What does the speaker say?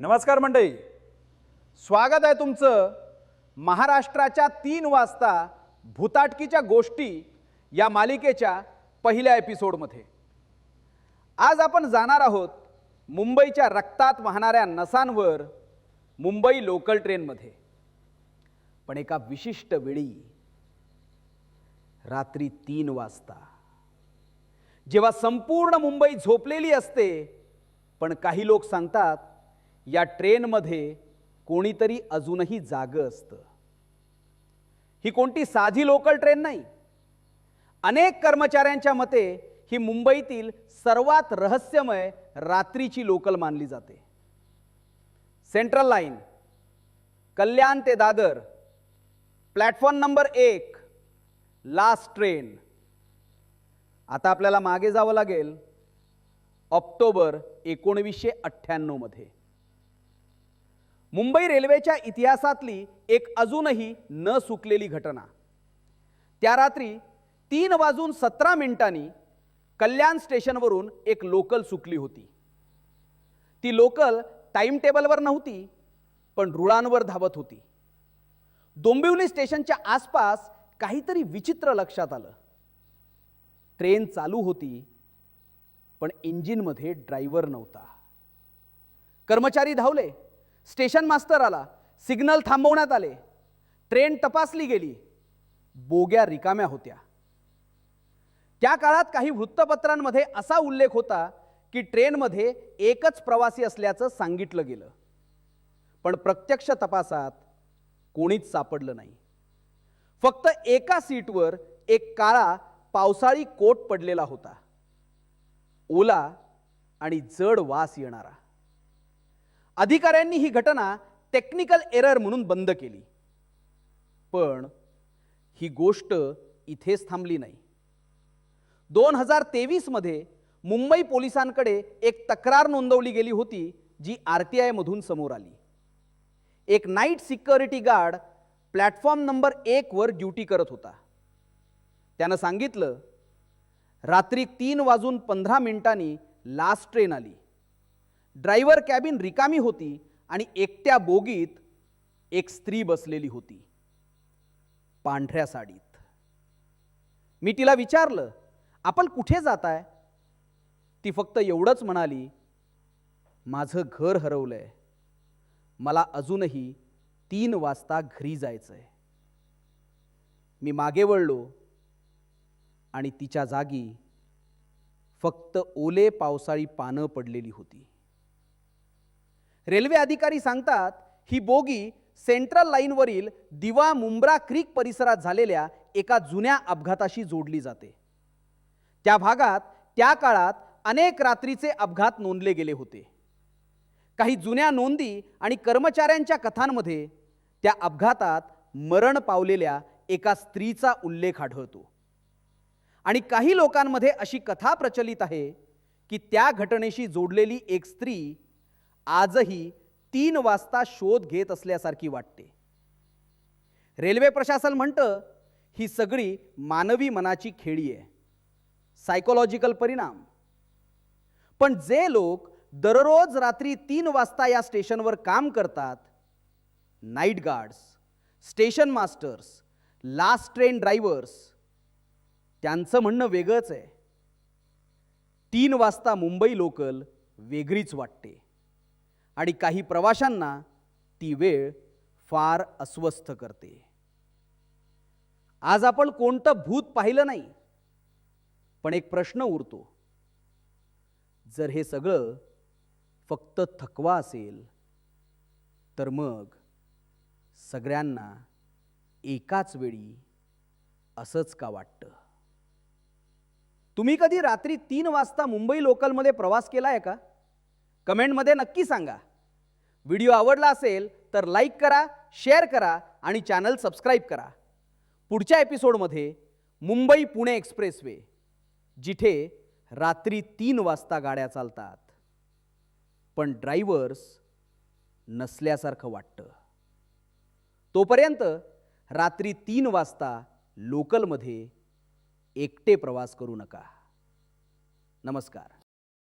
नमस्कार मंडळी. स्वागत आहे तुमचं महाराष्ट्राच्या तीन वाजता भूताटकीच्या गोष्टी या मालिकेच्या पहिल्या एपिसोडमध्ये. आज आपण जाणार आहोत मुंबईच्या रक्तात वाहणाऱ्या नसांवर मुंबई लोकल ट्रेनमध्ये. पण एका विशिष्ट वेळी रात्री तीन वाजता. जेव्हा संपूर्ण मुंबई झोपलेली असते पण काही लोक सांगतात या ट्रेनमध्ये कोणीतरी अजूनही जागं असतं. ही कोणती साधी लोकल ट्रेन नाही. अनेक कर्मचाऱ्यांच्या मते ही मुंबईतील सर्वात रहस्यमय रात्रीची लोकल मानली जाते. सेंट्रल लाईन कल्याण ते दादर प्लॅटफॉर्म नंबर एक लास्ट ट्रेन. आता आपल्याला मागे जावं लागेल ऑक्टोबर एकोणवीसशे अठ्ठ्याण्णवमध्ये. मुंबई रेल्वेच्या इतिहासातली एक अजूनही न सुकलेली घटना. त्या रात्री तीन वाजून सतरा मिनिटांनी कल्याण स्टेशनवरून एक लोकल सुकली होती. ती लोकल टाईम टेबलवर नव्हती पण रुळांवर धावत होती. डोंबिवली स्टेशनच्या आसपास काहीतरी विचित्र लक्षात आलं. ट्रेन चालू होती पण इंजिनमध्ये ड्रायव्हर नव्हता. कर्मचारी धावले. स्टेशन मास्तर आला. सिग्नल थांबवण्यात आले. ट्रेन तपासली गेली. बोग्या रिकाम्या होत्या. त्या काळात काही वृत्तपत्रांमध्ये असा उल्लेख होता की ट्रेनमध्ये एकच प्रवासी असल्याचं सांगितलं गेलं. पण प्रत्यक्ष तपासात कोणीच सापडलं नाही. फक्त एका सीटवर एक काळा पावसाळी कोट पडलेला होता. ओला आणि जड वास येणारा. अधिकाऱ्यांनी ही घटना टेक्निकल एरर म्हणून बंद केली. पण ही गोष्ट इथेच थांबली नाही. दोन हजार तेवीसमध्ये मुंबई पोलिसांकडे एक तक्रार नोंदवली गेली होती जी आर टी आयमधून समोर आली. एक night security guard platform number एकवर ड्युटी करत होता. त्यानं सांगितलं रात्री तीन वाजून पंधरा मिनिटांनी लास्ट ट्रेन आली. ड्रायव्हर कॅबिन रिकामी होती आणि एकट्या बोगीत एक स्त्री बसलेली होती. पांढऱ्या साडीत. मी तिला विचारलं आपण कुठे जाताय? ती फक्त एवढंच म्हणाली माझं घर हरवलंय. मला अजूनही तीन वाजता घरी जायचं आहे मी मागे वळलो आणि तिच्या जागी फक्त ओले पावसाळी पानं पडलेली होती. रेल्वे अधिकारी सांगतात ही बोगी सेंट्रल लाईनवरील दिवा मुंब्रा क्रीक परिसरात झालेल्या एका जुन्या अपघाताशी जोडली जाते. त्या भागात त्या काळात अनेक रात्रीचे अपघात नोंदले गेले होते. काही जुन्या नोंदी आणि कर्मचाऱ्यांच्या कथांमध्ये त्या अपघातात मरण पावलेल्या एका स्त्रीचा उल्लेख आढळतो. आणि काही लोकांमध्ये अशी कथा प्रचलित आहे की त्या घटनेशी जोडलेली एक स्त्री आजही तीन वाजता शोध घेत असल्यासारखी वाटते. रेल्वे प्रशासन म्हणतं ही सगळी मानवी मनाची खेळी आहे. सायकोलॉजिकल परिणाम. पण जे लोक दररोज रात्री तीन वाजता या स्टेशनवर काम करतात night guards station masters last train drivers त्यांचं म्हणणं वेगळंच आहे. तीन वाजता मुंबई लोकल वेगळीच वाटते. आणि काही प्रवाशांना ती वेळ फार अस्वस्थ करते. आज आपण कोणतं भूत पाहिलं नाही? पण एक प्रश्न उरतो. जर हे सगळं फक्त थकवा असेल तर मग सगळ्यांना एकाच वेळी असंच का वाटतं? तुम्ही कधी रात्री तीन वाजता मुंबई लोकलमध्ये प्रवास केला आहे का? कमेंटमध्ये नक्की सांगा. व्हिडिओ आवडला असेल तर लाईक करा शेअर करा आणि चॅनल सबस्क्राईब करा. पुढच्या एपिसोडमध्ये मुंबई पुणे एक्सप्रेसवे जिथे रात्री तीन वाजता गाड्या चालतात. पण ड्रायव्हर्स नसल्यासारखं वाटतं. तोपर्यंत रात्री तीन वाजता लोकलमध्ये एकटे प्रवास करू नका. नमस्कार.